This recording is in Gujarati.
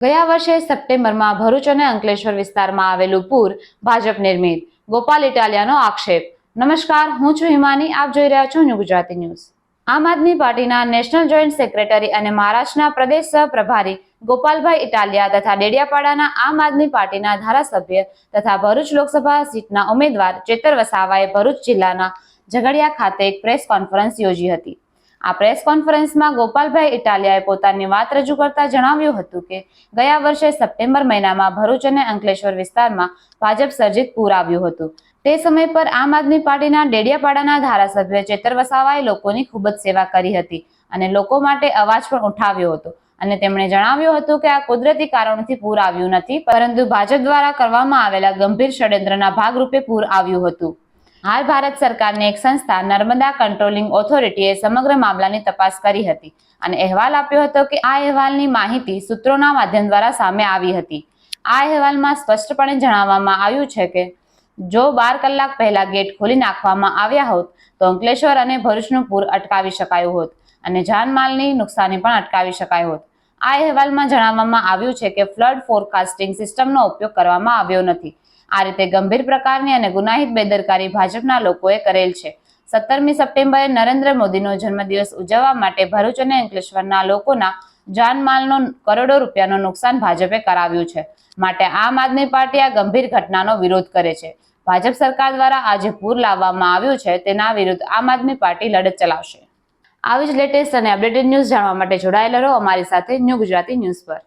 ગયા વર્ષે સપ્ટેમ્બરમાં ભરૂચ અને અંકલેશ્વર વિસ્તારમાં આવેલું પૂર ભાજપ નિર્મિત. ગોપાલ ઇટાલિયાનો આક્ષેપ. નમસ્કાર, હું છું હિમાની. આપ જોઈ રહ્યા છો ન્યૂ ગુજરાતી ન્યૂઝ. આમ આદમી પાર્ટીના નેશનલ જોઈન્ટ સેક્રેટરી અને મહારાષ્ટ્રના પ્રદેશ સહ પ્રભારી ગોપાલભાઈ ઇટાલિયા તથા ડેડિયાપાડાના આમ આદમી પાર્ટીના ધારાસભ્ય તથા ભરૂચ લોકસભા સીટના ઉમેદવાર ચેતર વસાવાએ ભરૂચ જિલ્લાના ઝઘડિયા ખાતે એક પ્રેસ કોન્ફરન્સ યોજી હતી. આ પ્રેસ કોન્ફરન્સમાં ગોપાલભાઈ ઇટાલિયાએ પોતાની વાત રજૂ કરતા જણાવ્યું હતું કે ગયા વર્ષે સપ્ટેમ્બર મહિનામાં ભરૂચ અને અંકલેશ્વર વિસ્તારમાં ભાજપ સર્જિત પૂર આવ્યું હતું. તે સમય પર આમ આદમી પાર્ટીના ડેડિયાપાડાના ધારાસભ્ય ચેતર વસાવાએ લોકોની ખૂબ જ સેવા કરી હતી અને લોકો માટે અવાજ પણ ઉઠાવ્યો હતો. અને તેમણે જણાવ્યું હતું કે આ કુદરતી કારણોથી પૂર આવ્યું નથી, પરંતુ ભાજપ દ્વારા કરવામાં આવેલા ગંભીર ષડયંત્રના ભાગરૂપે પૂર આવ્યું હતું. હાલ ભારત સરકારની એક સંસ્થા નર્મદા કંટ્રોલિંગ ઓથોરિટીએ સમગ્ર મામલાની તપાસ કરી હતી અને અહેવાલ આપ્યો હતો કે આ અહેવાલની માહિતી સૂત્રોના માધ્યમ દ્વારા સામે આવી હતી. આ અહેવાલમાં સ્પષ્ટપણે જણાવવામાં આવ્યું છે કે, જો બાર કલાક પહેલા ગેટ ખોલી નાખવામાં આવ્યા હોત, તો અંકલેશ્વર અને ભરૂચનું પૂર અટકાવી શકાયું હોત અને જાનમાલની નુકસાની પણ અટકાવી શકાય હોત. આ અહેવાલમાં જણાવવામાં આવ્યું છે કે ફ્લડ ફોરકાસ્ટિંગ સિસ્ટમનો ઉપયોગ કરવામાં આવ્યો નથી. આ રીતે ગંભીર પ્રકારની અને ગુનાહિત બેદરકારી ભાજપના લોકોએ કરેલ છે. સત્તરમી સપ્ટેમ્બરે નરેન્દ્ર મોદીનો જન્મદિવસ ઉજવવા માટે ભરૂચ અને અંકલેશ્વરના લોકોના જાનમાલનો કરોડો રૂપિયાનું નુકસાન ભાજપે કરાવ્યું છે. માટે આમ આદમી પાર્ટી આ ગંભીર ઘટનાનો વિરોધ કરે છે. ભાજપ સરકાર દ્વારા આજે પૂર લાવવામાં આવ્યું છે. તેના વિરુદ્ધ આમ આદમી પાર્ટી લડત ચલાવશે. આવી જ લેટેસ્ટ અને અપડેટેડ ન્યૂઝ જાણવા માટે જોડાયેલા રહો અમારી સાથે ન્યૂ ગુજરાતી ન્યૂઝ પર.